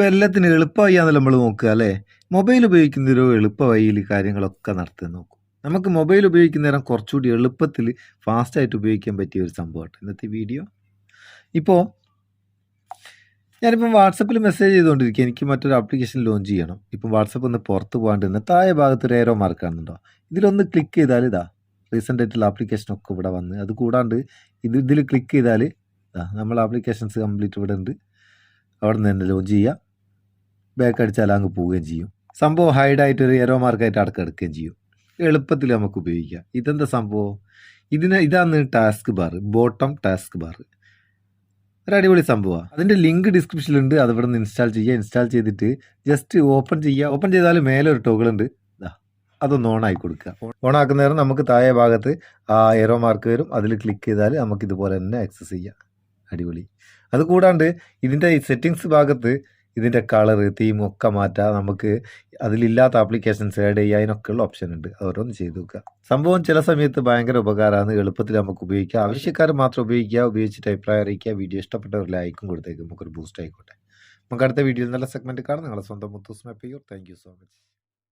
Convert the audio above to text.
ഇപ്പം എല്ലാത്തിനും എളുപ്പമായിയാണല്ലോ നമ്മൾ നോക്കുക അല്ലേ? മൊബൈൽ ഉപയോഗിക്കുന്ന എളുപ്പമായി എളുപ്പ വഴിയിൽ കാര്യങ്ങളൊക്കെ നടത്താൻ നോക്കും. നമുക്ക് മൊബൈൽ ഉപയോഗിക്കുന്ന നേരം കുറച്ചുകൂടി എളുപ്പത്തിൽ ഫാസ്റ്റായിട്ട് ഉപയോഗിക്കാൻ പറ്റിയ ഒരു സംഭവമാണ് ഇന്നത്തെ വീഡിയോ. ഇപ്പോൾ ഞാനിപ്പം വാട്സപ്പിൽ മെസ്സേജ് ചെയ്തുകൊണ്ടിരിക്കുക എനിക്ക് മറ്റൊരു ആപ്ലിക്കേഷൻ ലോഞ്ച് ചെയ്യണം. ഇപ്പം വാട്സപ്പ് ഒന്ന് പുറത്ത് പോകാണ്ട് നിന്ന് താഴെ ഭാഗത്ത് ഒരു ഏരോ മാർക്ക് കാണുന്നുണ്ടോ? ഇതിലൊന്ന് ക്ലിക്ക് ചെയ്താൽ ഇതാ റീസെന്റ് ആയിട്ടുള്ള ആപ്ലിക്കേഷനൊക്കെ ഇവിടെ വന്ന് അത് കൂടാണ്ട് ഇത് ഇതിൽ ക്ലിക്ക് ചെയ്താൽ ഇതാ നമ്മൾ ആപ്ലിക്കേഷൻസ് കംപ്ലീറ്റ് ഇവിടെ ഉണ്ട്. അവിടെ നിന്ന് തന്നെ ലോഞ്ച് ചെയ്യുക ബാക്ക് അടിച്ചാൽ അങ്ങ് പോവുകയും ചെയ്യും. സംഭവം ഹൈഡായിട്ട് ഒരു എറോ മാർക്കായിട്ട് അടക്കം എടുക്കുകയും ചെയ്യും. എളുപ്പത്തിൽ നമുക്ക് ഉപയോഗിക്കാം. ഇതെന്താ സംഭവം? ഇതിന് ഇതാണ് task bar bottom task bar ഒരു അടിപൊളി സംഭവമാണ് അതിന്റെ ലിങ്ക് ഡിസ്ക്രിപ്ഷനിലുണ്ട് അത് നിന്ന് ഇൻസ്റ്റാൾ ചെയ്യുക. ഇൻസ്റ്റാൾ ചെയ്തിട്ട് ജസ്റ്റ് ഓപ്പൺ ചെയ്യുക. ഓപ്പൺ ചെയ്താൽ മേലെ ഒരു ടോഗിൾ ഉണ്ട്. അതൊന്ന് ഓൺ ആയി കൊടുക്കുക. ഓൺ ആക്കുന്ന നേരം നമുക്ക് താഴെ ഭാഗത്ത് ആ എറോ മാർക്ക് വരും. അതിൽ ക്ലിക്ക് ചെയ്താൽ നമുക്ക് ഇതുപോലെ തന്നെ ആക്സസ് ചെയ്യാം. അടിപൊളി. അതുകൂടാണ്ട് ഇതിന്റെ സെറ്റിങ്സ് ഭാഗത്ത് ഇതിന്റെ കളർ തീം ഒക്കെ മാറ്റാം. നമുക്ക് അതിലില്ലാത്ത ആപ്ലിക്കേഷൻസ് ആഡ് ചെയ്യുക അതിനൊക്കെയുള്ള ഓപ്ഷൻ ഉണ്ട്. ഓരോന്ന് ചെയ്തു നോക്കുക. സംഭവം ചില സമയത്ത് ഭയങ്കര ഉപകാരമാണ്. എളുപ്പത്തിൽ നമുക്ക് ഉപയോഗിക്കാം. ആവശ്യക്കാർ മാത്രം ഉപയോഗിക്കുക. ഉപയോഗിച്ചിട്ട് അഭിപ്രായം അറിയിക്കുക. വീഡിയോ ഇഷ്ടപ്പെട്ട ഒരു ലൈക്കും കൊടുത്തേക്കും. നമുക്കൊരു ബൂസ്റ്റ് ആയിക്കോട്ടെ. നമുക്ക് അടുത്ത വീഡിയോയിൽ നല്ല സെഗ്മെന്റ് കാണാം. നിങ്ങളുടെ സ്വന്തം Muthoos Meppayur thank you so much